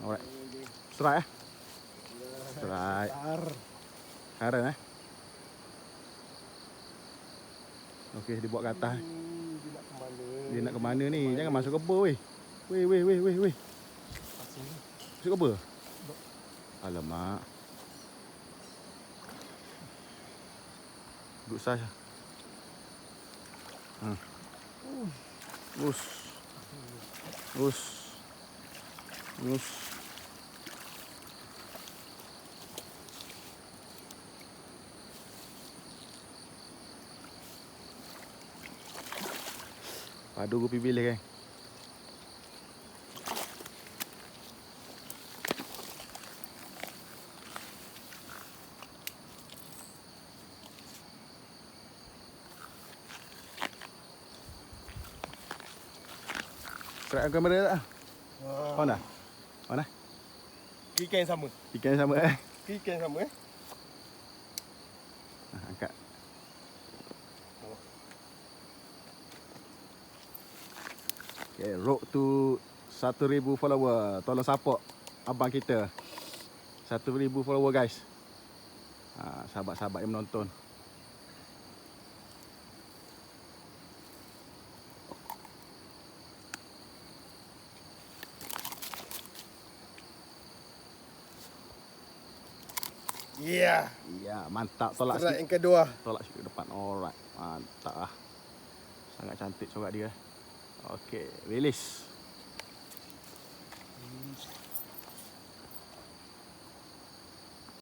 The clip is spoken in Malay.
Alright. Strike eh. Tar. Karen eh. Okey, dia buat eh. Hmm, dia nak ke mana? Dia nak ke mana ni? Jangan masuk kebun weh. Weh weh weh weh weh. Masuk kebun. Alamak. Duduk sah. Ha. Us. Us. Us. Padu aku pergi bilik kan. Strike kamera tak? Wah. On dah? On dah? Ikan yang sama. Ikan sama eh? Ikan yang sama eh. Ha, angkat. Okay, road to 1000 follower. Tolong support abang kita. 1000 follower guys. Ha, sahabat-sahabat yang menonton. Ya. Ya, mantap tolak Strike sikit. yang kedua. Tolak sikit ke depan. Alright. Mantap lah. Sangat cantik corak dia. Okay, release.